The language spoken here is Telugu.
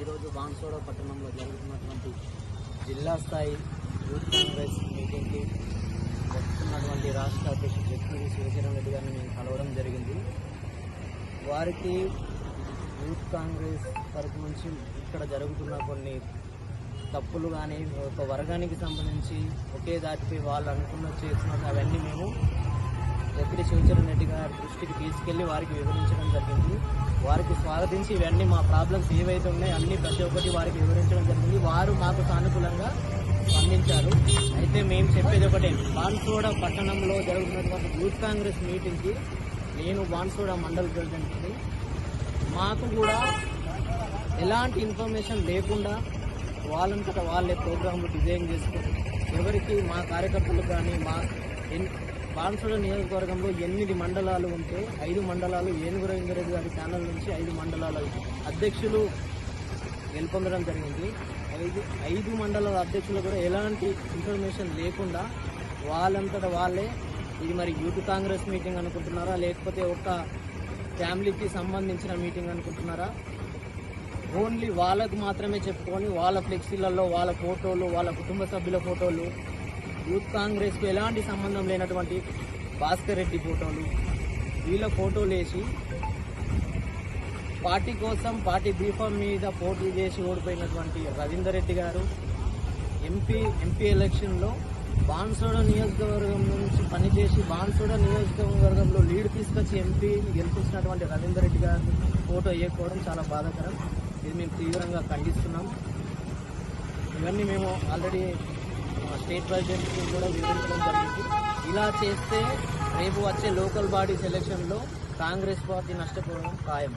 ఈరోజు బాన్సోడ పట్టణంలో జరుగుతున్నటువంటి జిల్లా స్థాయి యూత్ కాంగ్రెస్ మీటింగ్కి వస్తున్నటువంటి రాష్ట్ర అధ్యక్షుడు జగన్మోహన్ శివకిరణ్ రెడ్డి గారిని నేను కలవడం జరిగింది. వారికి యూత్ కాంగ్రెస్ తరపు నుంచి ఇక్కడ జరుగుతున్న కొన్ని తప్పులు కానీ ఒక వర్గానికి సంబంధించి ఒకే దాటిపై వాళ్ళు అనుకున్న చేస్తున్న అవన్నీ మేము ఎక్కడి శివచరణ్ రెడ్డి గారి దృష్టికి తీసుకెళ్ళి వారికి వివరించడం జరిగింది. వారికి స్వాగతించి ఇవన్నీ మా ప్రాబ్లమ్స్ ఏవైతే ఉన్నాయో అన్ని ప్రతి ఒక్కటి వారికి వివరించడం జరిగింది. వారు మాకు సానుకూలంగా స్పందించారు. అయితే మేము చెప్పేది ఒకటే బాన్సోడ పట్టణంలో జరుగుతున్నటువంటి యూత్ కాంగ్రెస్ మీటింగ్కి నేను బాన్సోడ మండల్ ప్రెసిడెంట్ని మాకు కూడా ఎలాంటి ఇన్ఫర్మేషన్ లేకుండా వాళ్ళంతటా వాళ్ళే ప్రోగ్రాంలు డిజైన్ చేసుకుని ఎవరికి మా కార్యకర్తలు కానీ మా ఎన్ బాన్సుడ నియోజకవర్గంలో ఎనిమిది మండలాలు ఉంటే ఐదు మండలాలు ఏనుగు రెడ్డి గారి ఛానల్ నుంచి ఐదు మండలాల అధ్యక్షులు గెలుపొందడం జరిగింది. ఐదు ఐదు మండలాల అధ్యక్షులు కూడా ఎలాంటి ఇన్ఫర్మేషన్ లేకుండా వాళ్ళంతటా వాళ్ళే ఇది మరి యూత్ కాంగ్రెస్ మీటింగ్ అనుకుంటున్నారా? లేకపోతే ఒక ఫ్యామిలీకి సంబంధించిన మీటింగ్ అనుకుంటున్నారా? ఓన్లీ వాళ్ళకు మాత్రమే చెప్పుకొని వాళ్ళ ఫ్లెక్సీలలో వాళ్ళ ఫోటోలు వాళ్ళ కుటుంబ సభ్యుల ఫోటోలు యూత్ కాంగ్రెస్కు ఎలాంటి సంబంధం లేనటువంటి భాస్కర్ రెడ్డి ఫోటోలు. వీళ్ళ ఫోటోలు వేసి పార్టీ కోసం పార్టీ బీఫామ్ మీద పోటీ చేసి ఓడిపోయినటువంటి రవీందర్ రెడ్డి గారు ఎంపీ ఎంపీ ఎలక్షన్లో బాన్సోడ నియోజకవర్గం నుంచి పనిచేసి బాన్సోడ నియోజకవర్గంలో లీడ్ తీసుకొచ్చి ఎంపీ గెలిపించినటువంటి రవీందర్ రెడ్డి గారు ఫోటో వేయకపోవడం చాలా బాధాకరం. ఇది మేము తీవ్రంగా ఖండిస్తున్నాం. ఇవన్నీ మేము ఆల్రెడీ స్టేట్ ప్రెసిడెంట్కి కూడా వివరించడం జరిగింది. ఇలా చేస్తే రేపు వచ్చే లోకల్ బాడీ సెలక్షన్లో కాంగ్రెస్ పార్టీ నష్టపోవడం ఖాయం.